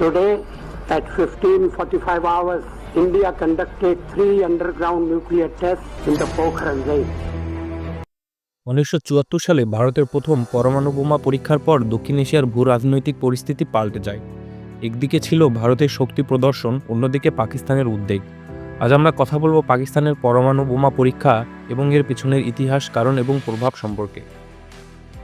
Today, at 15:45 hours, India conducted three underground nuclear tests in the Pokhran range. উনিশশো চুয়াত্তর সালে ভারতের প্রথম পরমাণু বোমা পরীক্ষার পর দক্ষিণ এশিয়ার ভূ রাজনৈতিক পরিস্থিতি পাল্টে যায়। একদিকে ছিল ভারতের শক্তি প্রদর্শন অন্যদিকে পাকিস্তানের উদ্বেগ। আজ আমরা কথা বলব পাকিস্তানের পরমাণু বোমা পরীক্ষা এবং এর পিছনের ইতিহাস কারণ এবং প্রভাব সম্পর্কে।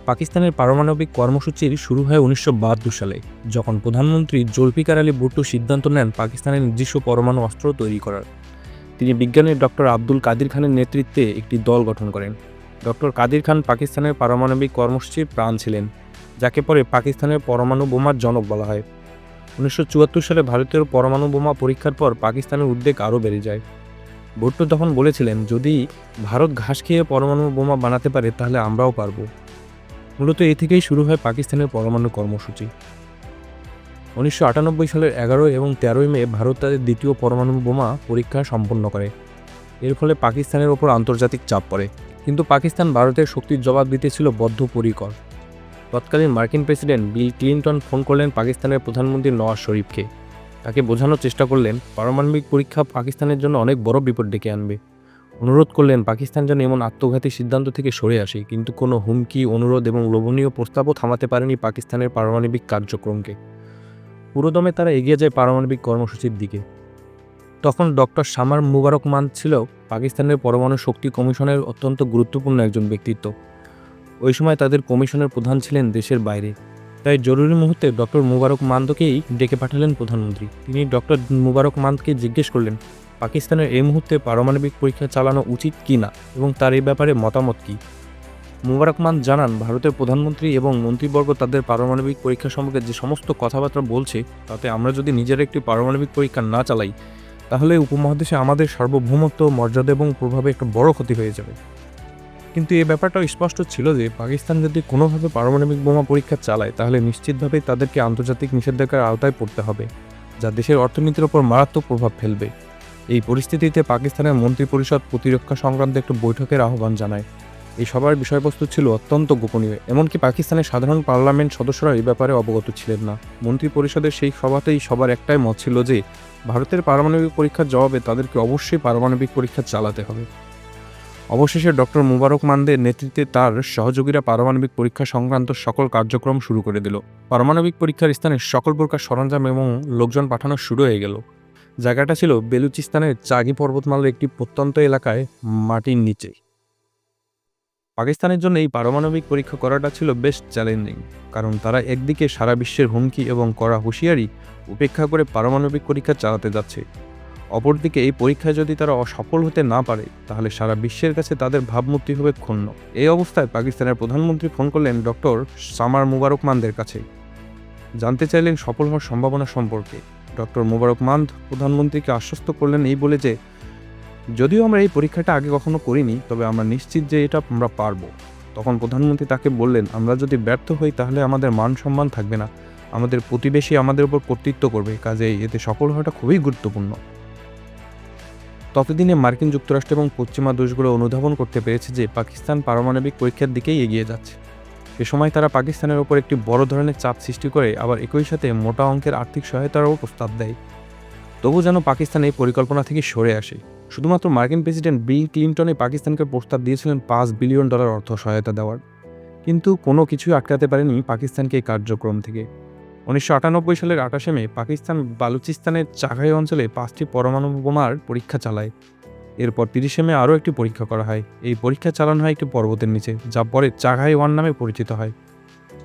পাকিস্তানের পারমাণবিক কর্মসূচির শুরু হয় উনিশশো বাহাত্তর সালে, যখন প্রধানমন্ত্রী জুলফিকার আলী ভুট্টো সিদ্ধান্ত নেন পাকিস্তানের নিজস্ব পরমাণু অস্ত্র তৈরি করার। তিনি বিজ্ঞানী ডক্টর আব্দুল কাদির খানের নেতৃত্বে একটি দল গঠন করেন। ডক্টর কাদির খান পাকিস্তানের পারমাণবিক কর্মসূচির প্রাণ ছিলেন, যাকে পরে পাকিস্তানের পরমাণু বোমার জনক বলা হয়। উনিশশো চুয়াত্তর সালে ভারতের পরমাণু বোমা পরীক্ষার পর পাকিস্তানের উদ্বেগ আরও বেড়ে যায়। ভুট্টো তখন বলেছিলেন, যদি ভারত ঘাস খেয়ে পরমাণু বোমা বানাতে পারে, তাহলে আমরাও পারব। মূলত এ থেকেই শুরু হয় পাকিস্তানের পরমাণু কর্মসূচি। উনিশশো আটানব্বই সালের এগারো এবং তেরোই মে ভারত তাদের দ্বিতীয় পরমাণু বোমা পরীক্ষা সম্পন্ন করে। এর ফলে পাকিস্তানের ওপর আন্তর্জাতিক চাপ পড়ে। কিন্তু পাকিস্তান ভারতের শক্তির জবাব দিতে ছিল বদ্ধপরিকর। তৎকালীন মার্কিন প্রেসিডেন্ট বিল ক্লিন্টন ফোন করলেন পাকিস্তানের প্রধানমন্ত্রী নওয়াজ শরীফকে। তাকে বোঝানোর চেষ্টা করলেন, পারমাণবিক পরীক্ষা পাকিস্তানের জন্য অনেক বড় বিপদ ডেকে আনবে। অনুরোধ করলেন, পাকিস্তান যেন এমন আত্মঘাতী সিদ্ধান্ত থেকে সরে আসে। কিন্তু কোনো হুমকি, অনুরোধ এবং লোভনীয় প্রস্তাবও থামাতে পারেনি পাকিস্তানের পারমাণবিক কার্যক্রমকে। পুরোদমে তারা এগিয়ে যায় পারমাণবিক কর্মসূচির দিকে। তখন ডক্টর সামার মুবারক মান ছিল পাকিস্তানের পরমাণু শক্তি কমিশনের অত্যন্ত গুরুত্বপূর্ণ একজন ব্যক্তিত্ব। ওই সময় তাদের কমিশনের প্রধান ছিলেন দেশের বাইরে। তাই জরুরি মুহূর্তে ডক্টর মুবারক মান্দকেই ডেকে পাঠালেন প্রধানমন্ত্রী। তিনি ডক্টর মুবারক মান্দকে জিজ্ঞেস করলেন পাকিস্তানের এই মুহূর্তে পারমাণবিক পরীক্ষা চালানো উচিত কি না এবং তার এই ব্যাপারে মতামত কী? মুবারক মান জানান, ভারতের প্রধানমন্ত্রী এবং মন্ত্রীবর্গ তাদের পারমাণবিক পরীক্ষা সম্পর্কে যে সমস্ত কথাবার্তা বলছে, তাতে আমরা যদি নিজের একটি পারমাণবিক পরীক্ষা না চালাই, তাহলে উপমহাদেশে আমাদের সার্বভৌমত্ব, মর্যাদা এবং প্রভাবে একটা বড় ক্ষতি হয়ে যাবে। কিন্তু এই ব্যাপারটাও স্পষ্ট ছিল যে পাকিস্তান যদি কোনোভাবে পারমাণবিক বোমা পরীক্ষা চালায়, তাহলে নিশ্চিতভাবেই তাদেরকে আন্তর্জাতিক নিষেধাজ্ঞার আওতায় পড়তে হবে, যা দেশের অর্থনীতির ওপর মারাত্মক প্রভাব ফেলবে। এই পরিস্থিতিতে পাকিস্তানের মন্ত্রিপরিষদ প্রতিরক্ষা সংক্রান্ত একটি বৈঠকের আহ্বান জানায়। এই সবার বিষয়বস্তু ছিল অত্যন্ত গোপনীয়, এমনকি পাকিস্তানের সাধারণ পার্লামেন্ট সদস্যরা এই ব্যাপারে অবগত ছিলেন না। মন্ত্রী পরিষদের সেই সভাতেই সবার একটাই মত ছিল যে, ভারতের পারমাণবিক পরীক্ষার জবাবে তাদেরকে অবশ্যই পারমাণবিক পরীক্ষা চালাতে হবে। অবশেষে ডক্টর মুবারক মানদের নেতৃত্বে তার সহযোগীরা পারমাণবিক পরীক্ষা সংক্রান্ত সকল কার্যক্রম শুরু করে দিল। পারমাণবিক পরীক্ষার স্থানে সকল প্রকার সরঞ্জাম এবং লোকজন পাঠানো শুরু হয়ে গেল। জায়গাটা ছিল বেলুচিস্তানের চাগি পর্বতমালার একটি প্রত্যন্ত এলাকায় মাটির নিচে। পাকিস্তানের জন্য এই পারমাণবিক পরীক্ষা করাটা ছিল বেশ চ্যালেঞ্জিং কারণ তারা একদিকে সারা বিশ্বের হুমকি এবং কড়া হুঁশিয়ারি উপেক্ষা করে পারমাণবিক পরীক্ষা চালাতে যাচ্ছে। অপরদিকে এই পরীক্ষায় যদি তারা অসফল হতে না পারে, তাহলে সারা বিশ্বের কাছে তাদের ভাবমূর্তি হবে ক্ষুণ্ণ। এই অবস্থায় পাকিস্তানের প্রধানমন্ত্রী ফোন করলেন ডক্টর সামার মুবারকমানদের কাছে। জানতে চাইলেন সফল হওয়ার সম্ভাবনা সম্পর্কে। ডক্টর মুবারক মান্দ প্রধানমন্ত্রীকে আশ্বস্ত করলেন এই বলে যে, যদিও আমরা এই পরীক্ষাটা আগে কখনো করিনি, তবে আমরা নিশ্চিত যে এটা আমরা পারব। তখন প্রধানমন্ত্রী তাকে বললেন, আমরা যদি ব্যর্থ হই, তাহলে আমাদের মান সম্মান থাকবে না। আমাদের প্রতিবেশী আমাদের উপর কর্তৃত্ব করবে কাজে এতে সফল হওয়াটা খুবই গুরুত্বপূর্ণ। ততদিনে মার্কিন যুক্তরাষ্ট্র এবং পশ্চিমা দেশগুলো অনুধাবন করতে পেরেছে যে, পাকিস্তান পারমাণবিক পরীক্ষার দিকেই এগিয়ে যাচ্ছে। এ সময় তারা পাকিস্তানের ওপর একটি বড় ধরনের চাপ সৃষ্টি করে, আবার একই সাথে মোটা অঙ্কের আর্থিক সহায়তারও প্রস্তাব দেয়। তবু যেন পাকিস্তান এই পরিকল্পনা থেকে সরে আসে। শুধুমাত্র মার্কিন প্রেসিডেন্ট বিল ক্লিন্টনে পাকিস্তানকে প্রস্তাব দিয়েছিলেন পাঁচ বিলিয়ন ডলার অর্থ সহায়তা দেওয়ার। কিন্তু কোনো কিছুই আটকাতে পারেনি পাকিস্তানকে এই কার্যক্রম থেকে। উনিশশো আটানব্বই সালের আঠাশে মে পাকিস্তান বালুচিস্তানের চাঘাই অঞ্চলে পাঁচটি পরমাণু বোমার পরীক্ষা চালায়। এরপর তিরিশে মে আরও একটি পরীক্ষা করা হয়। এই পরীক্ষা চালানো হয় একটি পর্বতের নিচে, যা পরে চাঘাই ওয়ান নামে পরিচিত হয়।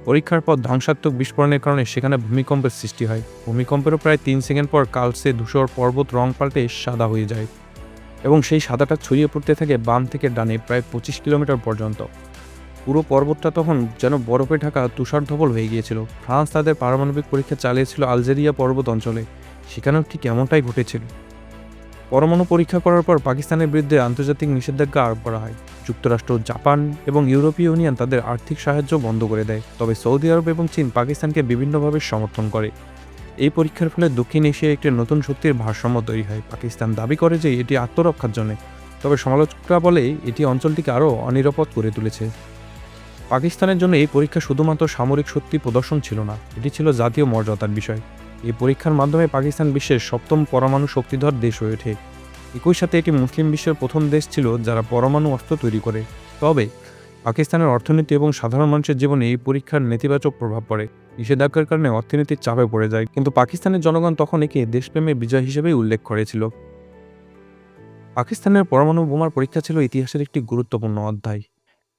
পরীক্ষার পর ধ্বংসাত্মক বিস্ফোরণের কারণে সেখানে ভূমিকম্পের সৃষ্টি হয়। ভূমিকম্পেরও প্রায় তিন সেকেন্ড পর কালসে ধূসর পর্বত রং পাল্টে সাদা হয়ে যায় এবং সেই সাদাটা ছড়িয়ে পড়তে থাকে বাম থেকে ডানে প্রায় পঁচিশ কিলোমিটার পর্যন্ত। পুরো পর্বতটা তখন যেন বরফে ঢাকা তুষার ধবল হয়ে গিয়েছিল। ফ্রান্স তাদের পারমাণবিক পরীক্ষা চালিয়েছিল আলজেরিয়া পর্বত অঞ্চলে। সেখানেও ঠিক এমনটাই ঘটেছিল। পরমাণু পরীক্ষা করার পর পাকিস্তানের বিরুদ্ধে আন্তর্জাতিক নিষেধাজ্ঞা আরোপ করা হয়। যুক্তরাষ্ট্র, জাপান এবং ইউরোপীয় ইউনিয়ন তাদের আর্থিক সাহায্য বন্ধ করে দেয়। তবে সৌদি আরব এবং চীন পাকিস্তানকে বিভিন্নভাবে সমর্থন করে। এই পরীক্ষার ফলে দক্ষিণ এশিয়ায় একটি নতুন শক্তির ভারসাম্য তৈরি হয়। পাকিস্তান দাবি করে যে এটি আত্মরক্ষার জন্য। তবে সমালোচকরা বলে, এটি অঞ্চলটিকে আরও অনিরাপদ করে তুলেছে। পাকিস্তানের জন্য এই পরীক্ষা শুধুমাত্র সামরিক শক্তি প্রদর্শন ছিল না, এটি ছিল জাতীয় মর্যাদার বিষয়। এই পরীক্ষার মাধ্যমে পাকিস্তান বিশ্বের সপ্তম পরমাণু শক্তিধর দেশ হয়ে ওঠে। একই সাথে এটি মুসলিম বিশ্বের প্রথম দেশ ছিল যারা পরমাণু অস্ত্র তৈরি করে। তবে পাকিস্তানের অর্থনীতি এবং সাধারণ মানুষের জীবনে এই পরীক্ষার নেতিবাচক প্রভাব পড়ে। নিষেধাজ্ঞার কারণে অর্থনীতির চাপে পড়ে যায়, কিন্তু পাকিস্তানের জনগণ তখন একে দেশপ্রেমের বিজয় হিসেবেই উল্লেখ করেছিল। পাকিস্তানের পরমাণু বোমার পরীক্ষা ছিল ইতিহাসের একটি গুরুত্বপূর্ণ অধ্যায়।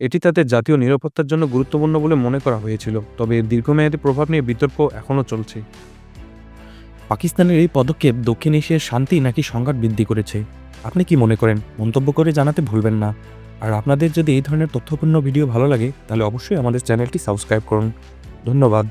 এটি তাদের জাতীয় নিরাপত্তার জন্য গুরুত্বপূর্ণ বলে মনে করা হয়েছিল, তবে দীর্ঘমেয়াদী প্রভাব নিয়ে বিতর্ক এখনও চলছে। পাকিস্তানের এই পদক্ষেপ দক্ষিণ এশিয়ার শান্তি নাকি সংঘাত বৃদ্ধি করেছে? আপনি কি মনে করেন? মন্তব্য করে জানাতে ভুলবেন না। আর আপনাদের যদি এই ধরনের তথ্যপূর্ণ ভিডিও ভালো লাগে, তাহলে অবশ্যই আমাদের চ্যানেলটি সাবস্ক্রাইব করুন। ধন্যবাদ।